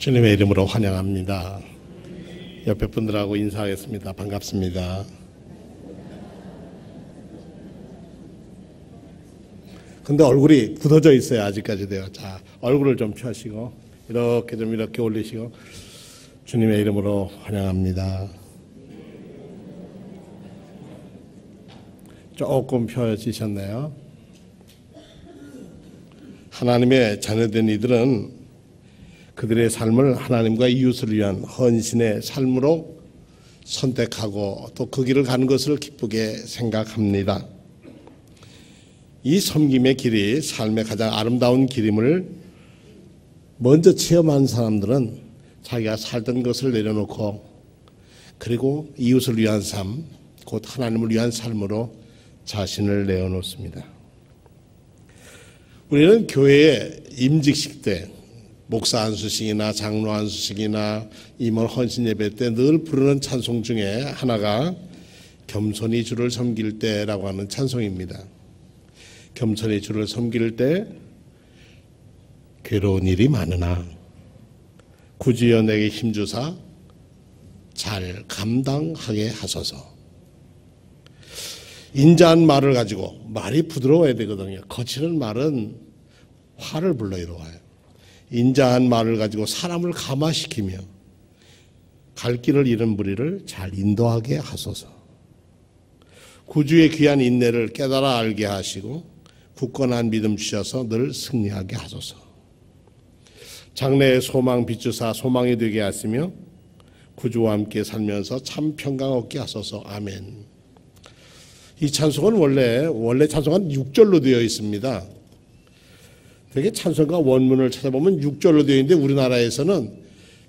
주님의 이름으로 환영합니다. 옆에 분들하고 인사하겠습니다. 반갑습니다. 근데 얼굴이 굳어져 있어요. 아직까지도요. 자, 얼굴을 좀 펴시고 이렇게 좀 이렇게 올리시고 주님의 이름으로 환영합니다. 조금 펴지셨네요. 하나님의 자녀된 이들은 그들의 삶을 하나님과 이웃을 위한 헌신의 삶으로 선택하고 또 그 길을 가는 것을 기쁘게 생각합니다. 이 섬김의 길이 삶의 가장 아름다운 길임을 먼저 체험한 사람들은 자기가 살던 것을 내려놓고 그리고 이웃을 위한 삶, 곧 하나님을 위한 삶으로 자신을 내어놓습니다. 우리는 교회의 임직식 때 목사 안수식이나 장로 안수식이나 임원 헌신 예배 때 늘 부르는 찬송 중에 하나가 겸손히 주를 섬길 때라고 하는 찬송입니다. 겸손히 주를 섬길 때 괴로운 일이 많으나 구주여 내게 힘주사 잘 감당하게 하소서. 인자한 말을 가지고 말이 부드러워야 되거든요. 거치는 말은 화를 불러일어와요. 인자한 말을 가지고 사람을 감화시키며 갈 길을 잃은 무리를 잘 인도하게 하소서. 구주의 귀한 인내를 깨달아 알게 하시고 굳건한 믿음 주셔서 늘 승리하게 하소서. 장래의 소망 비추사 소망이 되게 하시며 구주와 함께 살면서 참 평강 얻게 하소서. 아멘. 이 찬송은 원래 원래 찬송은 6절로 되어 있습니다. 되게 찬송가 원문을 찾아보면 6절로 되어 있는데 우리나라에서는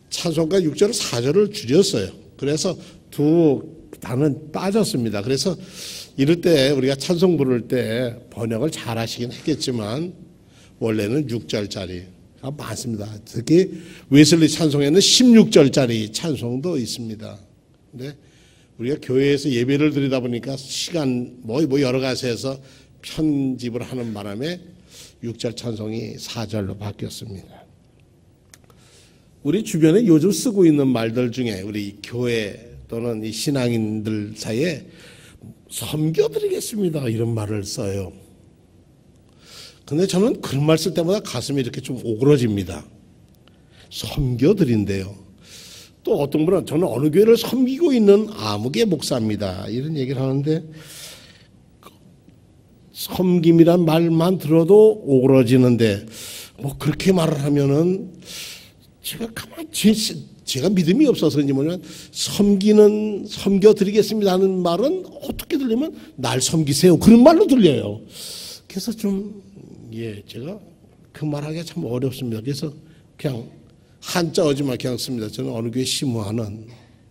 찬송가 6절을 4절을 줄였어요. 그래서 두 단은 빠졌습니다. 그래서 이럴 때 우리가 찬송 부를 때 번역을 잘 하시긴 했겠지만 원래는 6절짜리 많습니다. 특히 웨슬리 찬송에는 16절짜리 찬송도 있습니다. 근데 우리가 교회에서 예배를 드리다 보니까 시간 뭐, 뭐 여러 가지 해서 편집을 하는 바람에 6절 찬송이 4절로 바뀌었습니다. 우리 주변에 요즘 쓰고 있는 말들 중에 우리 교회 또는 이 신앙인들 사이에 섬겨드리겠습니다. 이런 말을 써요. 근데 저는 그런 말 쓸 때마다 가슴이 이렇게 좀 오그러집니다. 섬겨드린대요. 또 어떤 분은 저는 어느 교회를 섬기고 있는 아무개 목사입니다. 이런 얘기를 하는데 섬김이란 말만 들어도 오그러지는데 뭐 그렇게 말을 하면은 제가 가만 히 제가 믿음이 없어서인지 모르면 섬기는 섬겨 드리겠습니다 하는 말은 어떻게 들리면 날 섬기세요 그런 말로 들려요. 그래서 좀 예 제가 그 말하기가 참 어렵습니다. 그래서 그냥 한자 어지만 그냥 씁니다. 저는 어느 교회 심무하는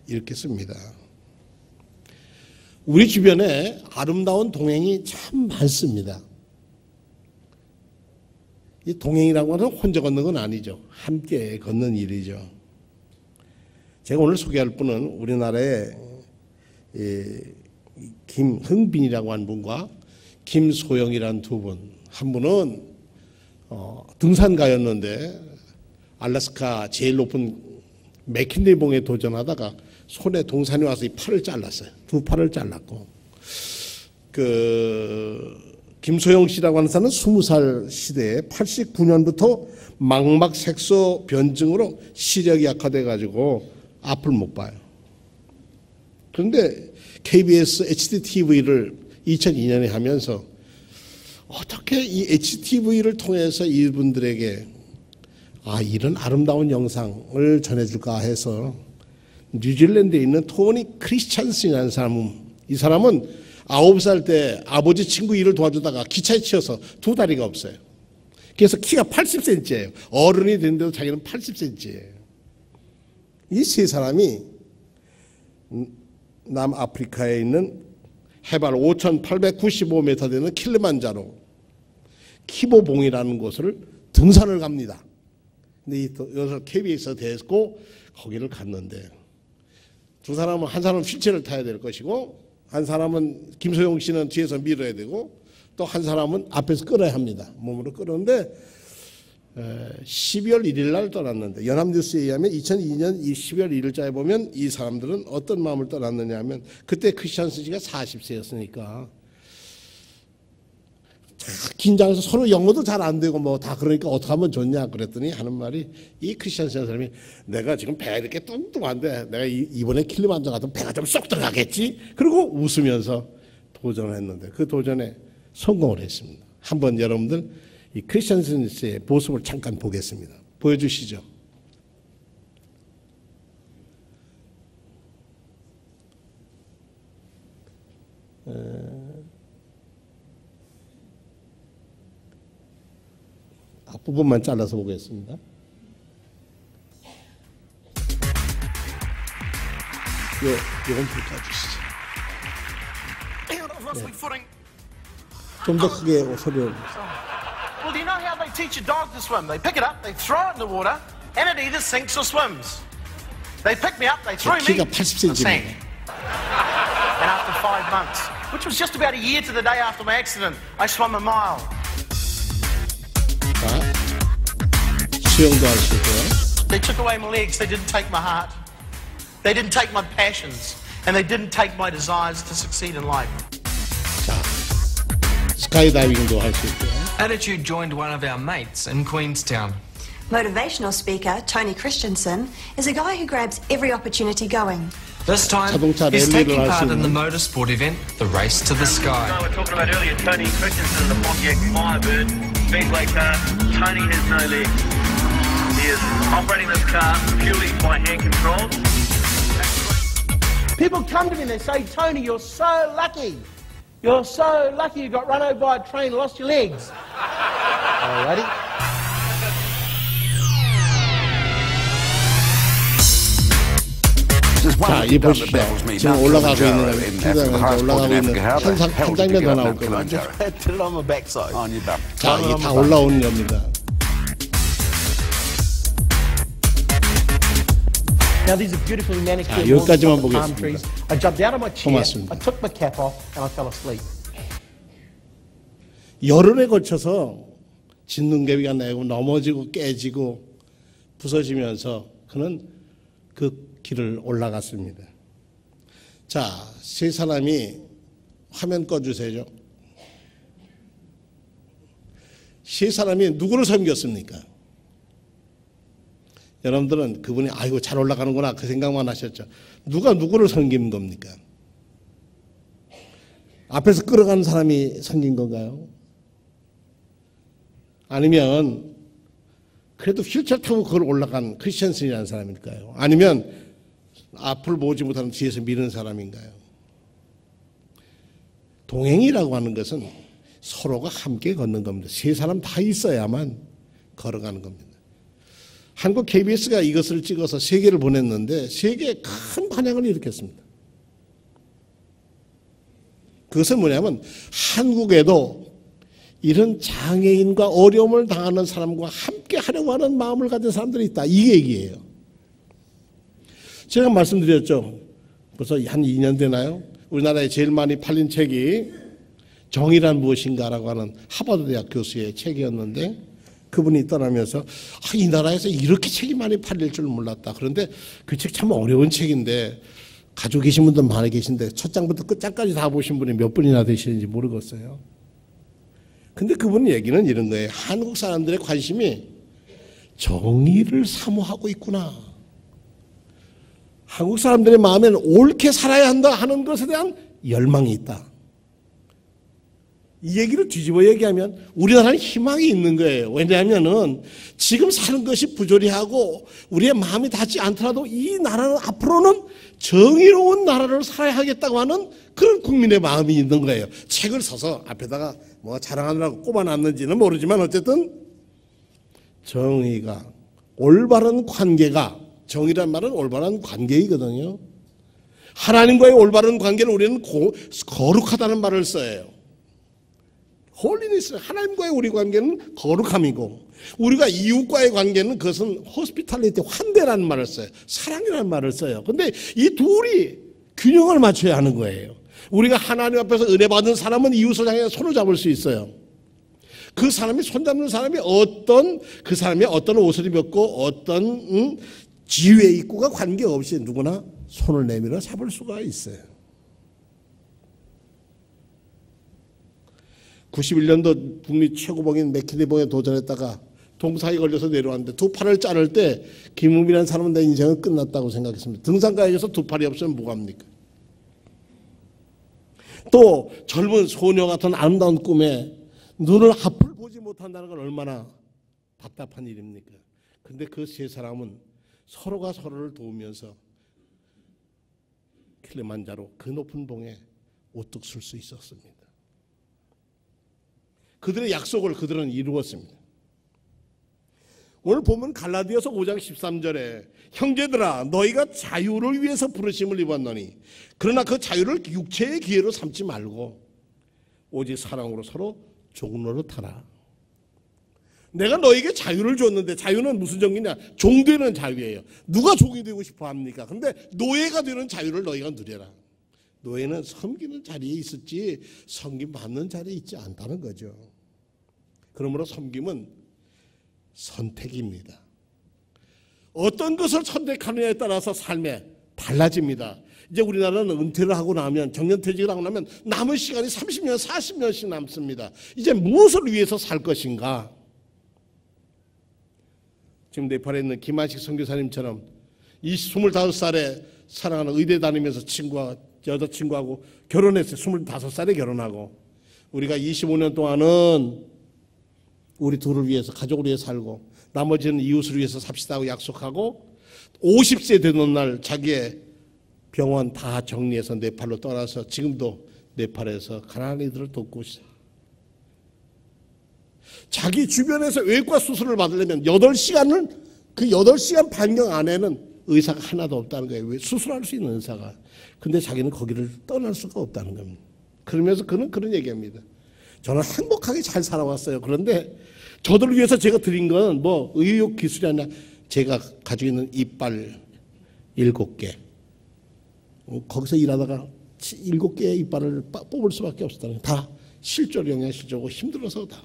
이렇게 씁니다. 우리 주변에 아름다운 동행이 참 많습니다. 이 동행이라고 하는 혼자 걷는 건 아니죠. 함께 걷는 일이죠. 제가 오늘 소개할 분은 우리나라의 김흥빈이라고 하는 분과 김소영이라는 두 분. 한 분은 어, 등산가였는데 알래스카 제일 높은 맥킨리 봉에 도전하다가 손에 동산이 와서 이 팔을 잘랐어요. 두 팔을 잘랐고 그 김소영 씨라고 하는 사람은 20살 시대에 89년부터 망막 색소 변증으로 시력이 약화돼 가지고 앞을 못 봐요. 그런데 KBS HDTV를 2002년에 하면서 어떻게 이 HTV를 통해서 이분들에게 아 이런 아름다운 영상을 전해줄까 해서 뉴질랜드에 있는 토니 크리스찬슨이라는 사람은 이 사람은 아홉 살 때 아버지 친구 일을 도와주다가 기차에 치여서 두 다리가 없어요. 그래서 키가 80cm예요. 어른이 됐는데도 자기는 80cm예요. 이 세 사람이 남아프리카에 있는 해발 5,895m 되는 킬리만자로 키보봉이라는 곳을 등산을 갑니다. 근데 여기서 KBS에 대고 거기를 갔는데 두 사람은 한 사람은 휠체어를 타야 될 것이고 한 사람은 김소영 씨는 뒤에서 밀어야 되고 또 한 사람은 앞에서 끌어야 합니다. 몸으로 끌었는데 12월 1일 날 떠났는데 연합뉴스에 의하면 2002년 12월 1일자에 보면 이 사람들은 어떤 마음을 떠났느냐 하면 그때 크리스천스지가 40세였으니까 긴장해서 서로 영어도 잘 안 되고 뭐 다 그러니까 어떻게 하면 좋냐 그랬더니 하는 말이 이 크리스천스 사람이 내가 지금 배가 이렇게 뚱뚱한데 내가 이번에 킬리만자 같은 배가 좀 쏙 들어가겠지 그리고 웃으면서 도전을 했는데 그 도전에 성공을 했습니다. 한번 여러분들 이 크리스천스의 모습을 잠깐 보겠습니다. 보여주시죠. 앞부분만 잘라서 보겠습니다. 요, 요건 불까주시죠. 좀더 크게 소리를. Well, do you know how they teach a dog to swim? They pick it up, they throw it in the water, and it either sinks or swims. They picked me up, they threw me, 키가 I 80cm sank. And after five months, which was just about a year to the day after my accident, I swam a mile. Chill guys for girls. They took away my legs, they didn't take my heart. They didn't take my passions, and they didn't take my desires to succeed in life. Skydiving do hai Attitude joined one of our mates in Queenstown. Motivational speaker Tony Christensen is a guy who grabs every opportunity going. This time, he's taking part in the motorsport event, the Race to the Sky. I was talking about earlier, Tony Christensen, the Pontiac Firebird, speedway car. Tony has no legs. He is operating this car purely by hand control. People come to me and they say, Tony, you're so lucky. You're so lucky you got run over by a train, lost your legs. Alrighty. 자, 이 보십시오. 지금 올라가고 있는 거는 팀장에 Now these are beautifully manicured 자, 여기까지만 palm 보겠습니다. trees. I jumped out of my chair, 고맙습니다. I took my cap off, and I fell asleep. 열흘에 걸쳐서 진눈개비가 내고 넘어지고 깨지고 부서지면서 그는 그 길을 올라갔습니다. 자, 세 사람이 화면 꺼주세요. 세 사람이 누구를 섬겼습니까? 여러분들은 그분이 아이고 잘 올라가는구나 그 생각만 하셨죠. 누가 누구를 섬긴 겁니까? 앞에서 끌어가는 사람이 섬긴 건가요? 아니면 그래도 휠체어 타고 그걸 올라간 크리스천슨이라는 사람일까요? 아니면 앞을 보지 못하는 뒤에서 미는 사람인가요? 동행이라고 하는 것은 서로가 함께 걷는 겁니다. 세 사람 다 있어야만 걸어가는 겁니다. 한국 KBS가 이것을 찍어서 세계를 보냈는데 세계에 큰 반향을 일으켰습니다. 그것은 뭐냐면 한국에도 이런 장애인과 어려움을 당하는 사람과 함께 하려고 하는 마음을 가진 사람들이 있다. 이 얘기예요. 제가 말씀드렸죠. 벌써 한 2년 되나요? 우리나라에 제일 많이 팔린 책이 정의란 무엇인가라고 하는 하버드 대학 교수의 책이었는데 그분이 떠나면서 아, 이 나라에서 이렇게 책이 많이 팔릴 줄 몰랐다. 그런데 그 책 참 어려운 책인데 가지고 계신 분들 많이 계신데 첫 장부터 끝장까지 다 보신 분이 몇 분이나 되시는지 모르겠어요. 근데 그분 얘기는 이런 거예요. 한국 사람들의 관심이 정의를 사모하고 있구나. 한국 사람들의 마음에는 옳게 살아야 한다 하는 것에 대한 열망이 있다. 이 얘기를 뒤집어 얘기하면 우리나라는 희망이 있는 거예요. 왜냐하면은 지금 사는 것이 부조리하고 우리의 마음이 닿지 않더라도 이 나라는 앞으로는 정의로운 나라를 살아야 하겠다고 하는 그런 국민의 마음이 있는 거예요. 책을 써서 앞에다가 뭐 자랑하느라고 꼽아놨는지는 모르지만 어쨌든 정의가 올바른 관계가 정의란 말은 올바른 관계이거든요. 하나님과의 올바른 관계는 우리는 고, 거룩하다는 말을 써요. 홀리니스 하나님과의 우리 관계는 거룩함이고 우리가 이웃과의 관계는 그것은 호스피탈리티 환대라는 말을 써요. 사랑이라는 말을 써요. 근데 이 둘이 균형을 맞춰야 하는 거예요. 우리가 하나님 앞에서 은혜 받은 사람은 이웃을 향해 손을 잡을 수 있어요. 그 사람이 손잡는 사람이 어떤 그 사람이 어떤 옷을 입었고 어떤 음, 지위에 있고가 관계없이 누구나 손을 내밀어 잡을 수가 있어요. 91년도 북미 최고봉인 맥키니봉에 도전했다가 동사에 걸려서 내려왔는데 두 팔을 자를 때 김웅이라는 사람은 내 인생은 끝났다고 생각했습니다. 등산가에서 두 팔이 없으면 뭐합니까? 또 젊은 소녀 같은 아름다운 꿈에 눈을 앞을 보지 못한다는 건 얼마나 답답한 일입니까? 근데 그 세 사람은 서로가 서로를 도우면서 킬레만자로 그 높은 봉에 우뚝 설 수 있었습니다. 그들의 약속을 그들은 이루었습니다. 오늘 보면 갈라디아서 5장 13절에 형제들아 너희가 자유를 위해서 부르심을 입었노니 그러나 그 자유를 육체의 기회로 삼지 말고 오직 사랑으로 서로 종로로 타라. 내가 너에게 자유를 줬는데 자유는 무슨 정의냐? 종되는 자유예요. 누가 종이 되고 싶어 합니까? 근데 노예가 되는 자유를 너희가 누려라. 노예는 섬기는 자리에 있었지 섬김 받는 자리에 있지 않다는 거죠. 그러므로 섬김은 선택입니다. 어떤 것을 선택하느냐에 따라서 삶에 달라집니다. 이제 우리나라는 은퇴를 하고 나면 정년퇴직을 하고 나면 남은 시간이 30년, 40년씩 남습니다. 이제 무엇을 위해서 살 것인가? 지금 네팔에 있는 김한식 선교사님처럼 이 25살에 사랑하는 의대 다니면서 친구와 여자친구하고 결혼했어요. 25살에 결혼하고 우리가 25년 동안은 우리 둘을 위해서 가족을 위해 살고 나머지는 이웃을 위해서 삽시다 고 약속하고 50세 되는 날 자기의 병원 다 정리해서 네팔로 떠나서 지금도 네팔에서 가난한 이들을 돕고 있어요. 자기 주변에서 외과 수술을 받으려면 8시간을 그 8시간 반경 안에는 의사가 하나도 없다는 거예요. 왜 수술할 수 있는 의사가. 근데 자기는 거기를 떠날 수가 없다는 겁니다. 그러면서 그는 그런 얘기합니다. 저는 행복하게 잘 살아왔어요. 그런데 저들을 위해서 제가 드린 건 뭐 의욕 기술이 아니라 제가 가지고 있는 이빨 일곱 개. 어, 거기서 일하다가 일곱 개의 이빨을 뽑을 수밖에 없었다는. 다 실조 영양실조고 힘들어서 다.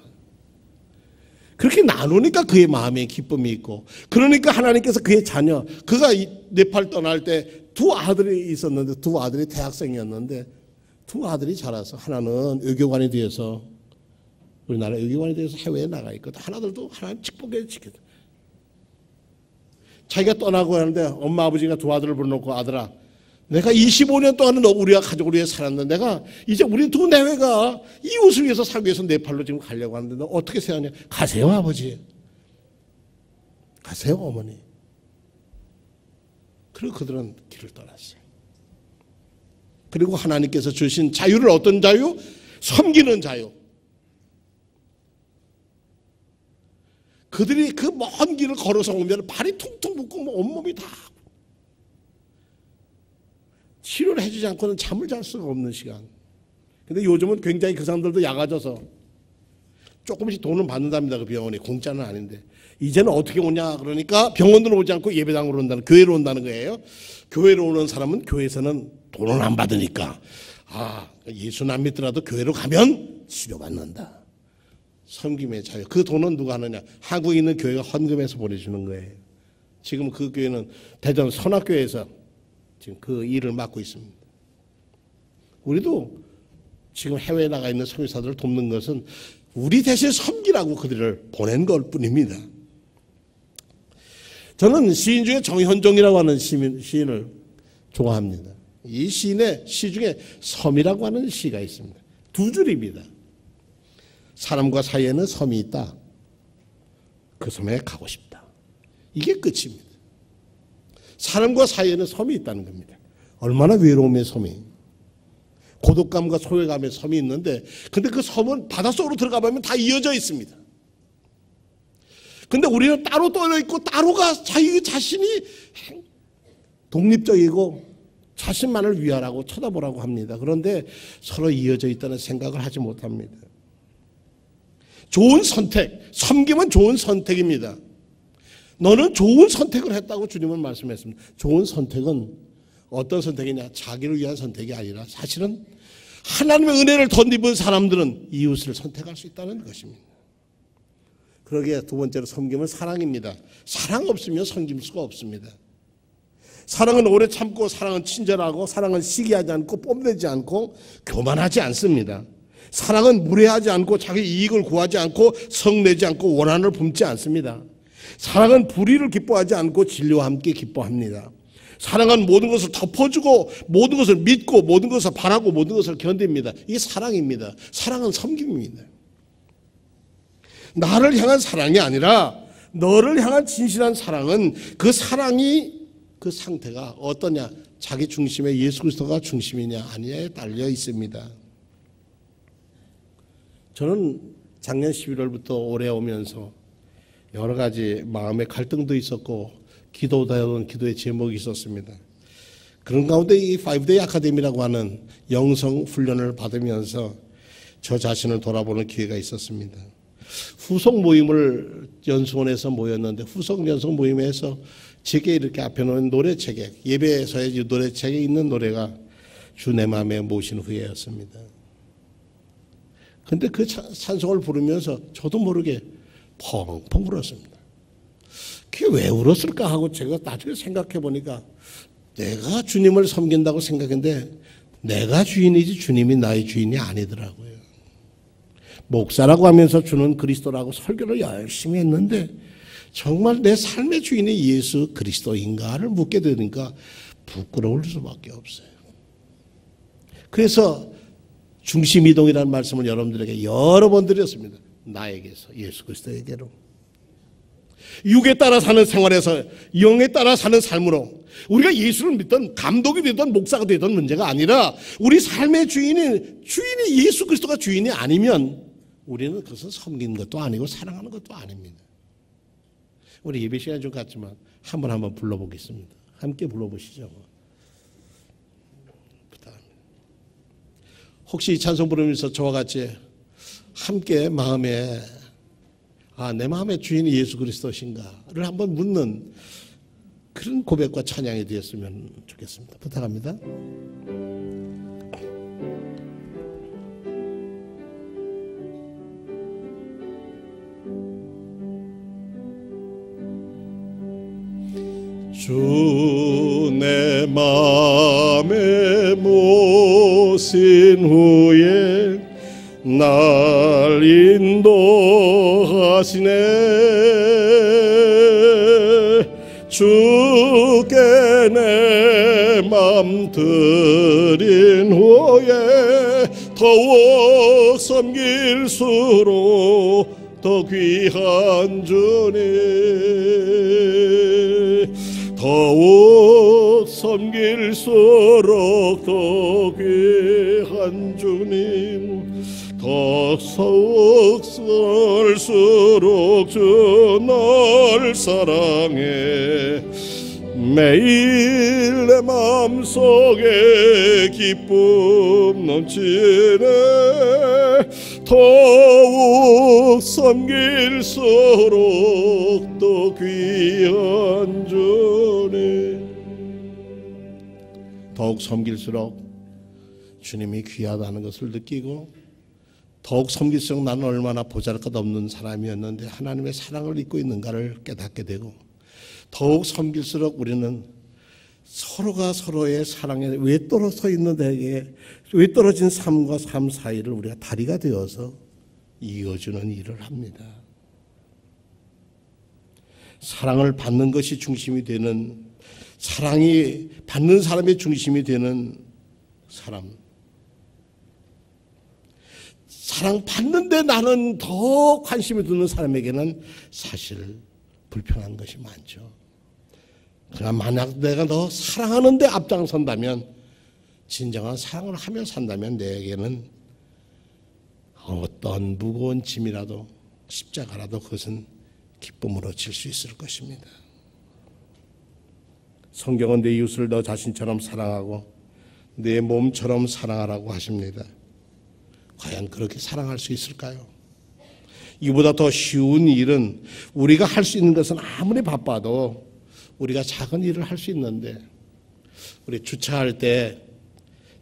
그렇게 나누니까 그의 마음에 기쁨이 있고 그러니까 하나님께서 그의 자녀 그가 네팔 떠날 때 두 아들이 있었는데 두 아들이 대학생이었는데 두 아들이 자라서 하나는 외교관이 되어서 우리나라 외교관이 되어서 해외에 나가 있거든 하나들도 하나님 축복해 지켜 자기가 떠나고 하는데 엄마 아버지가 두 아들을 불러놓고 아들아 내가 25년 동안은 우리가 가족을 위해 살았는데 내가 이제 우리 두 내외가 이웃을 위해서 살기 위해서 네팔로 지금 가려고 하는데 너 어떻게 생각하냐? 가세요 아버지. 가세요 어머니. 그리고 그들은 길을 떠났어요. 그리고 하나님께서 주신 자유를 어떤 자유? 섬기는 자유. 그들이 그 먼 길을 걸어서 오면 발이 퉁퉁 붓고 뭐 온몸이 다 치료를 해주지 않고는 잠을 잘 수가 없는 시간. 근데 요즘은 굉장히 그 사람들도 약아져서 조금씩 돈은 받는답니다. 그 병원이 공짜는 아닌데 이제는 어떻게 오냐 그러니까 병원으로 오지 않고 예배당으로 온다는 교회로 온다는 거예요. 교회로 오는 사람은 교회에서는 돈을 안 받으니까 아 예수는 안 믿더라도 교회로 가면 치료받는다. 섬김의 자유. 그 돈은 누가 하느냐? 한국에 있는 교회가 헌금해서 보내주는 거예요. 지금 그 교회는 대전 선악교회에서 지금 그 일을 맡고 있습니다. 우리도 지금 해외에 나가 있는 선교사들을 돕는 것은 우리 대신 섬기라고 그들을 보낸 것 뿐입니다. 저는 시인 중에 정현종이라고 하는 시인, 시인을 좋아합니다. 이 시인의 시 중에 섬이라고 하는 시가 있습니다. 두 줄입니다. 사람과 사이에는 섬이 있다. 그 섬에 가고 싶다. 이게 끝입니다. 사람과 사이에는 섬이 있다는 겁니다. 얼마나 외로움의 섬이. 고독감과 소외감의 섬이 있는데, 근데 그 섬은 바닷속으로 들어가 보면 다 이어져 있습니다. 근데 우리는 따로 떨어 있고, 따로가 자기 자신이 독립적이고, 자신만을 위하라고 쳐다보라고 합니다. 그런데 서로 이어져 있다는 생각을 하지 못합니다. 좋은 선택, 섬김은 좋은 선택입니다. 너는 좋은 선택을 했다고 주님은 말씀했습니다. 좋은 선택은 어떤 선택이냐? 자기를 위한 선택이 아니라 사실은 하나님의 은혜를 덧입은 사람들은 이웃을 선택할 수 있다는 것입니다. 그러기에 두 번째로 섬김은 사랑입니다. 사랑 없으면 섬길 수가 없습니다. 사랑은 오래 참고 사랑은 친절하고 사랑은 시기하지 않고 뽐내지 않고 교만하지 않습니다. 사랑은 무례하지 않고 자기 이익을 구하지 않고 성내지 않고 원한을 품지 않습니다. 사랑은 불의를 기뻐하지 않고 진리와 함께 기뻐합니다. 사랑은 모든 것을 덮어주고 모든 것을 믿고 모든 것을 바라고 모든 것을 견딥니다. 이게 사랑입니다. 사랑은 섬김입니다. 나를 향한 사랑이 아니라 너를 향한 진실한 사랑은 그 사랑이 그 상태가 어떠냐? 자기 중심에 예수 그리스도가 중심이냐 아니냐에 달려 있습니다. 저는 작년 11월부터 올해 오면서 여러 가지 마음의 갈등도 있었고 기도다던 기도의 제목이 있었습니다. 그런 가운데 이 5데이 아카데미라고 하는 영성 훈련을 받으면서 저 자신을 돌아보는 기회가 있었습니다. 후속 모임을 연수원에서 모였는데 후속 연속 모임에서 제게 이렇게 앞에 놓은 노래책에 예배에서의 노래책에 있는 노래가 주 내 마음에 모신 후에였습니다. 근데 그 찬송을 부르면서 저도 모르게 펑펑 울었습니다. 그게 왜 울었을까 하고 제가 나중에 생각해 보니까 내가 주님을 섬긴다고 생각했는데 내가 주인이지 주님이 나의 주인이 아니더라고요. 목사라고 하면서 주는 그리스도라고 설교를 열심히 했는데 정말 내 삶의 주인이 예수 그리스도인가를 묻게 되니까 부끄러울 수밖에 없어요. 그래서 중심 이동이라는 말씀을 여러분들에게 여러 번 드렸습니다. 나에게서 예수 그리스도에게로. 육에 따라 사는 생활에서 영에 따라 사는 삶으로 우리가 예수를 믿던 감독이 되던 목사가 되던 문제가 아니라 우리 삶의 주인이 주인이 예수 그리스도가 주인이 아니면 우리는 그것은 섬기는 것도 아니고 사랑하는 것도 아닙니다. 우리 예배 시간 좀 같지만 한번 한번 불러보겠습니다. 함께 불러보시죠. 혹시 이 찬송 부르면서 저와 같이 함께 마음에 아, 내 마음의 주인이 예수 그리스도신가를 한번 묻는 그런 고백과 찬양이 되었으면 좋겠습니다. 부탁합니다. 주내 맘에 모신 후에 날 인도하시네. 주께 내맘 드린 후에 더욱 섬길수록 더 귀한 주님 더욱 섬길수록 더 귀한 주님 더욱 쓸수록 주널 사랑해 매일 내 마음속에 기쁨 넘치네. 더욱 섬길수록 더 귀한 주님 더욱 섬길수록 주님이 귀하다는 것을 느끼고 더욱 섬길수록 나는 얼마나 보잘것없는 사람이었는데 하나님의 사랑을 잊고 있는가를 깨닫게 되고 더욱 섬길수록 우리는 서로가 서로의 사랑에 왜 떨어져 있는 데에 왜 떨어진 삶과 삶 사이를 우리가 다리가 되어서 이어주는 일을 합니다. 사랑을 받는 것이 중심이 되는 사랑이 받는 사람의 중심이 되는 사람. 사랑 받는데 나는 더 관심이 드는 사람에게는 사실 불편한 것이 많죠. 그러나 만약 내가 너 사랑하는데 앞장선다면 진정한 사랑을 하며 산다면 내게는 어떤 무거운 짐이라도 십자가라도 그것은 기쁨으로 질 수 있을 것입니다. 성경은 내 이웃을 너 자신처럼 사랑하고 내 몸처럼 사랑하라고 하십니다. 과연 그렇게 사랑할 수 있을까요? 이보다 더 쉬운 일은 우리가 할 수 있는 것은 아무리 바빠도 우리가 작은 일을 할 수 있는데 우리 주차할 때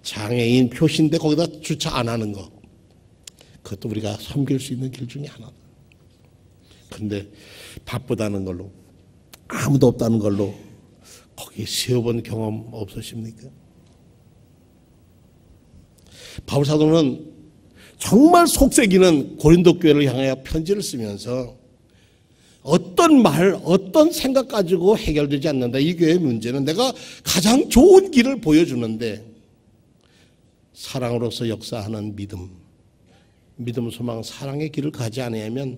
장애인 표시인데 거기다 주차 안 하는 거 그것도 우리가 섬길 수 있는 길 중에 하나다. 근데 바쁘다는 걸로 아무도 없다는 걸로 거기에 세워본 경험 없으십니까? 바울 사도는 정말 속색이는 고린도 교회를 향하여 편지를 쓰면서 어떤 말, 어떤 생각 가지고 해결되지 않는다. 이 교회의 문제는 내가 가장 좋은 길을 보여주는데 사랑으로서 역사하는 믿음, 믿음, 소망, 사랑의 길을 가지 않으면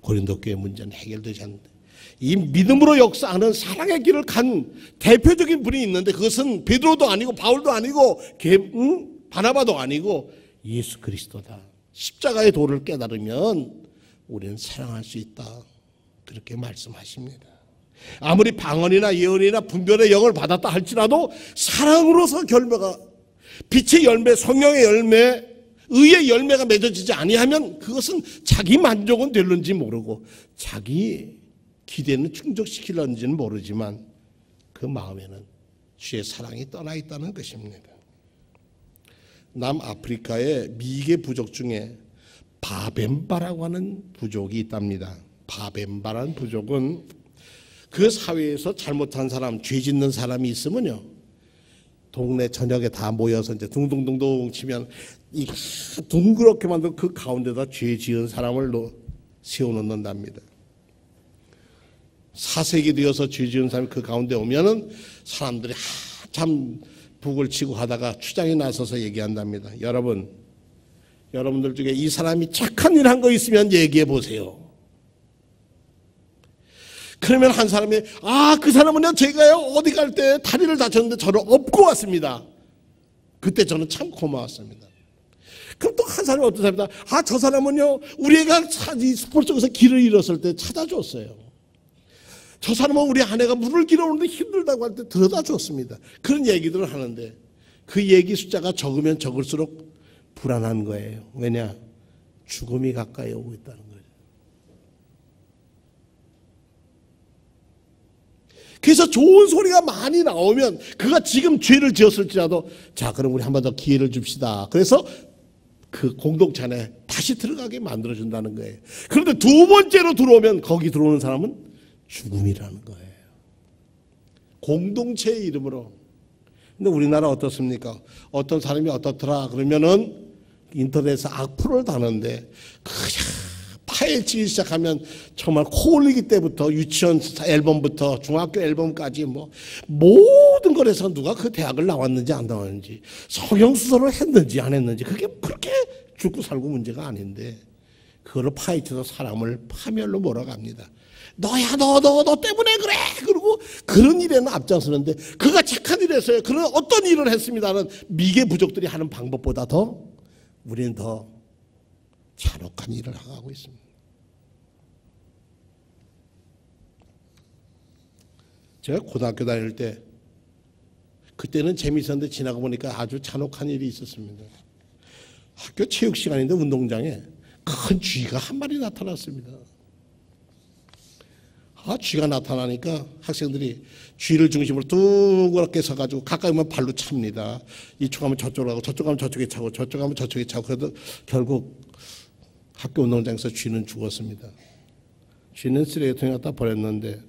고린도 교회 문제는 해결되지 않는다. 이 믿음으로 역사하는 사랑의 길을 간 대표적인 분이 있는데 그것은 베드로도 아니고 바울도 아니고? 바나바도 아니고 예수 그리스도다. 십자가의 도를 깨달으면 우리는 사랑할 수 있다. 그렇게 말씀하십니다. 아무리 방언이나 예언이나 분별의 영을 받았다 할지라도 사랑으로서 결매가 빛의 열매, 성령의 열매, 의의 열매가 맺어지지 아니하면 그것은 자기 만족은 될는지 모르고 자기 기대는 충족시킬는지는 모르지만 그 마음에는 주의 사랑이 떠나 있다는 것입니다. 남아프리카의 미개 부족 중에 바벤바라고 하는 부족이 있답니다. 바벤바라는 부족은 그 사회에서 잘못한 사람, 죄 짓는 사람이 있으면요. 동네 저녁에 다 모여서 이제 둥둥둥둥 치면 이 둥그렇게 만든 그 가운데다 죄 지은 사람을 놓- 세워놓는답니다. 사색이 되어서 죄 지은 사람이 그 가운데 오면은 사람들이 한참 북을 치고 하다가 추장이 나서서 얘기한답니다. 여러분, 여러분들 중에 이 사람이 착한 일 한 거 있으면 얘기해 보세요. 그러면 한 사람이 아 그 사람은요 제가요 어디 갈 때 다리를 다쳤는데 저를 업고 왔습니다. 그때 저는 참 고마웠습니다. 그럼 또 한 사람이 어떤 사람이다. 아 저 사람은요 우리 애가 차- 이 숲을 쪽에서 길을 잃었을 때 찾아줬어요. 저 사람은 우리 아내가 물을 길어오는데 힘들다고 할 때 들여다 줬습니다. 그런 얘기들을 하는데 그 얘기 숫자가 적으면 적을수록 불안한 거예요. 왜냐? 죽음이 가까이 오고 있다는 거예요. 그래서 좋은 소리가 많이 나오면 그가 지금 죄를 지었을지라도 자 그럼 우리 한 번 더 기회를 줍시다. 그래서 그 공동체 안에 다시 들어가게 만들어준다는 거예요. 그런데 두 번째로 들어오면 거기 들어오는 사람은 죽음이라는 거예요. 공동체의 이름으로. 근데 우리나라 어떻습니까? 어떤 사람이 어떻더라 그러면은 인터넷에 악플을 다는데 그냥 파헤치기 시작하면 정말 코 올리기 때부터 유치원 앨범부터 중학교 앨범까지 뭐 모든 것에서 누가 그 대학을 나왔는지 안 나왔는지 성형수술을 했는지 안 했는지 그게 그렇게 죽고 살고 문제가 아닌데 그거를 파헤쳐서 사람을 파멸로 몰아갑니다. 너야 너 너 너 때문에 그래 그리고 그런 일에는 앞장서는데 그가 착한 일을 했어요. 그런 어떤 일을 했습니다는 미개 부족들이 하는 방법보다 더 우리는 더 잔혹한 일을 하고 있습니다. 제가 고등학교 다닐 때 그때는 재미있었는데 지나가 보니까 아주 잔혹한 일이 있었습니다. 학교 체육 시간인데 운동장에 큰 쥐가 한 마리 나타났습니다. 아, 쥐가 나타나니까 학생들이 쥐를 중심으로 둥그렇게 서가지고 가까이 오면 발로 찹니다. 이쪽 가면 저쪽으로 가고 저쪽 가면 저쪽에 차고 저쪽 가면 저쪽에 차고 그래도 결국 학교 운동장에서 쥐는 죽었습니다. 쥐는 쓰레기통에 갖다 버렸는데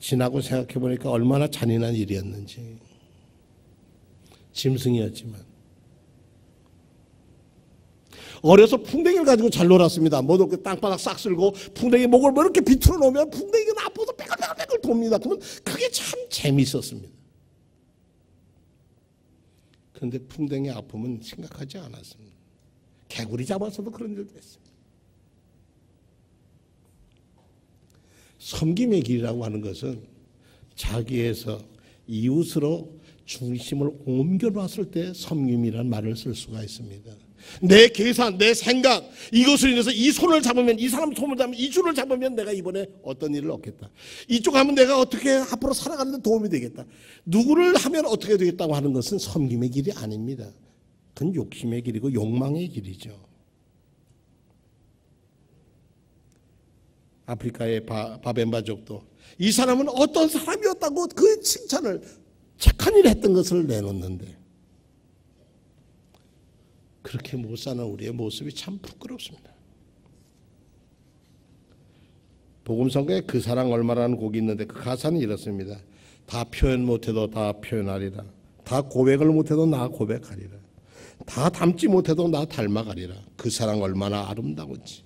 지나고 생각해 보니까 얼마나 잔인한 일이었는지 짐승이었지만 어려서 풍뎅이를 가지고 잘 놀았습니다. 그 땅바닥 싹 쓸고 풍뎅이 목을 뭐 이렇게 비틀어 놓으면 풍뎅이가 나빠서 빼글빼글빼글 돕니다. 그러면 그게 참 재미있었습니다. 그런데 풍뎅이 아픔은 심각하지 않았습니다. 개구리 잡아서도 그런 일도 했습니다. 섬김의 길이라고 하는 것은 자기에서 이웃으로 중심을 옮겨놨을 때 섬김이라는 말을 쓸 수가 있습니다. 내 계산, 내 생각, 이것을 인해서 이 손을 잡으면, 이 사람 손을 잡으면, 이 줄을 잡으면 내가 이번에 어떤 일을 얻겠다. 이쪽 하면 내가 어떻게 앞으로 살아가는 데 도움이 되겠다. 누구를 하면 어떻게 되겠다고 하는 것은 섬김의 길이 아닙니다. 그건 욕심의 길이고 욕망의 길이죠. 아프리카의 바, 바벤바족도 이 사람은 어떤 사람이었다고 그 칭찬을 착한 일을 했던 것을 내놓는데 그렇게 못 사는 우리의 모습이 참 부끄럽습니다. 복음성가에 그 사랑 얼마라는 곡이 있는데 그 가사는 이렇습니다. 다 표현 못해도 다 표현하리라. 다 고백을 못해도 나 고백하리라. 다 닮지 못해도 나 닮아가리라. 그 사랑 얼마나 아름다운지.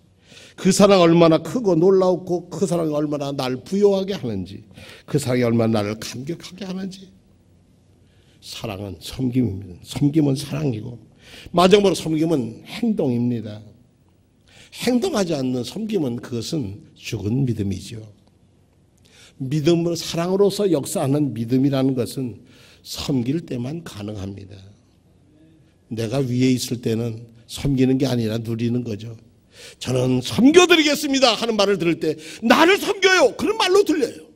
그 사랑 얼마나 크고 놀라웠고 그 사랑이 얼마나 날 부여하게 하는지. 그 사랑이 얼마나 나를 감격하게 하는지. 사랑은 섬김입니다. 섬김은 사랑이고 마지막으로 섬김은 행동입니다. 행동하지 않는 섬김은 그것은 죽은 믿음이죠. 믿음으로 사랑으로서 역사하는 믿음이라는 것은 섬길 때만 가능합니다. 내가 위에 있을 때는 섬기는 게 아니라 누리는 거죠. 저는 섬겨드리겠습니다 하는 말을 들을 때 나를 섬겨요 그런 말로 들려요.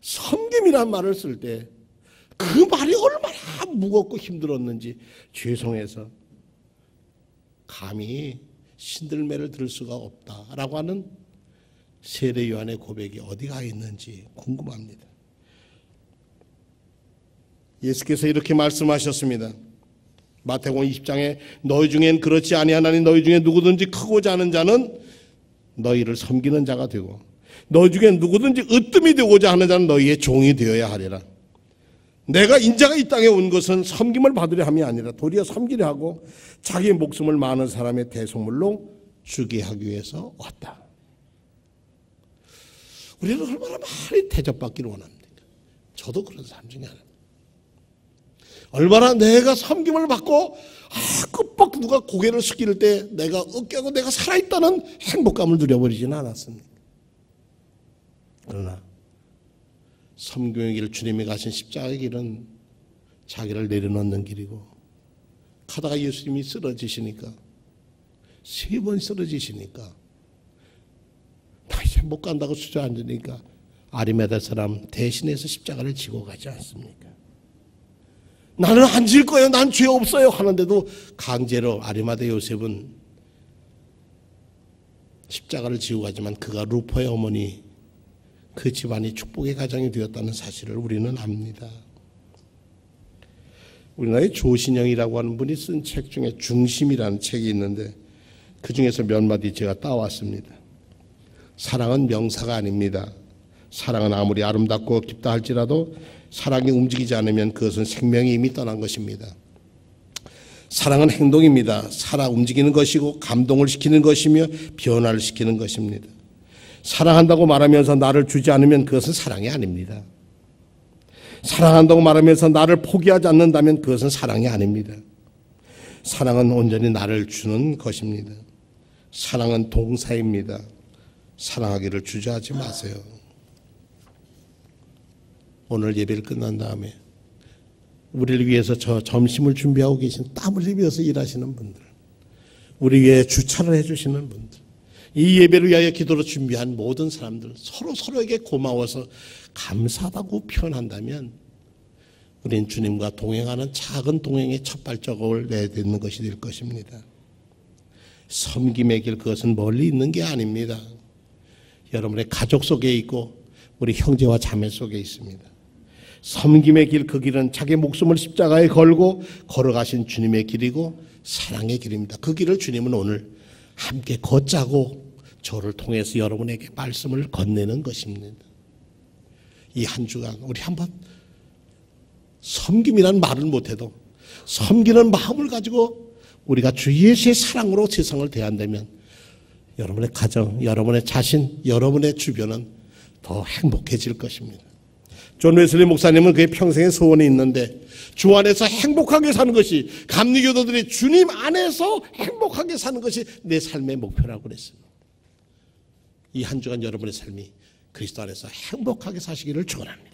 섬김이란 말을 쓸 때 그 말이 얼마나 무겁고 힘들었는지 죄송해서 감히 신들매를 들을 수가 없다라고 하는 세례 요한의 고백이 어디가 있는지 궁금합니다. 예수께서 이렇게 말씀하셨습니다. 마태복음 20장에 너희 중엔 그렇지 아니하나니 너희 중에 누구든지 크고자 하는 자는 너희를 섬기는 자가 되고 너희 중에 누구든지 으뜸이 되고자 하는 자는 너희의 종이 되어야 하리라. 내가 인자가 이 땅에 온 것은 섬김을 받으려 함이 아니라 도리어 섬기려 하고 자기 목숨을 많은 사람의 대속물로 주게 하기 위해서 왔다. 우리는 얼마나 많이 대접받기를 원합니까? 저도 그런 사람 중에 하나. 얼마나 내가 섬김을 받고 아, 끝뻑 누가 고개를 숙일 때 내가 어깨고 내가 살아있다는 행복감을 누려버리지는 않았습니까? 그러나 섬김의 길 주님이 가신 십자가의 길은 자기를 내려놓는 길이고 가다가 예수님이 쓰러지시니까 세 번 쓰러지시니까 나 이제 못 간다고 주저앉으니까 아리메다 사람 대신해서 십자가를 지고 가지 않습니까? 나는 안 질 거예요. 난 죄 없어요. 하는데도 강제로 아리마대 요셉은 십자가를 지고 가지만 그가 루퍼의 어머니 그 집안이 축복의 가정이 되었다는 사실을 우리는 압니다. 우리나라의 조신영이라고 하는 분이 쓴 책 중에 중심이라는 책이 있는데 그 중에서 몇 마디 제가 따왔습니다. 사랑은 명사가 아닙니다. 사랑은 아무리 아름답고 깊다 할지라도 사랑이 움직이지 않으면 그것은 생명이 이미 떠난 것입니다. 사랑은 행동입니다. 살아 움직이는 것이고 감동을 시키는 것이며 변화를 시키는 것입니다. 사랑한다고 말하면서 나를 주지 않으면 그것은 사랑이 아닙니다. 사랑한다고 말하면서 나를 포기하지 않는다면 그것은 사랑이 아닙니다. 사랑은 온전히 나를 주는 것입니다. 사랑은 동사입니다. 사랑하기를 주저하지 마세요. 오늘 예배를 끝난 다음에 우리를 위해서 저 점심을 준비하고 계신 땀 흘리면서 일하시는 분들, 우리 위해 주차를 해주시는 분들, 이 예배를 위하여 기도로 준비한 모든 사람들 서로 서로에게 고마워서 감사하다고 표현한다면 우린 주님과 동행하는 작은 동행의 첫 발자국을 내딛는 것이 될 것입니다. 섬김의 길 그것은 멀리 있는 게 아닙니다. 여러분의 가족 속에 있고 우리 형제와 자매 속에 있습니다. 섬김의 길 그 길은 자기 목숨을 십자가에 걸고 걸어가신 주님의 길이고 사랑의 길입니다. 그 길을 주님은 오늘 함께 걷자고 저를 통해서 여러분에게 말씀을 건네는 것입니다. 이 한 주간 우리 한번 섬김이란 말을 못해도 섬기는 마음을 가지고 우리가 주 예수의 사랑으로 세상을 대한다면 여러분의 가정, 여러분의 자신, 여러분의 주변은 더 행복해질 것입니다. 존 웨슬리 목사님은 그의 평생의 소원이 있는데 주 안에서 행복하게 사는 것이 감리교도들이 주님 안에서 행복하게 사는 것이 내 삶의 목표라고 그랬어요. 이 한 주간 여러분의 삶이 그리스도 안에서 행복하게 사시기를 축원합니다.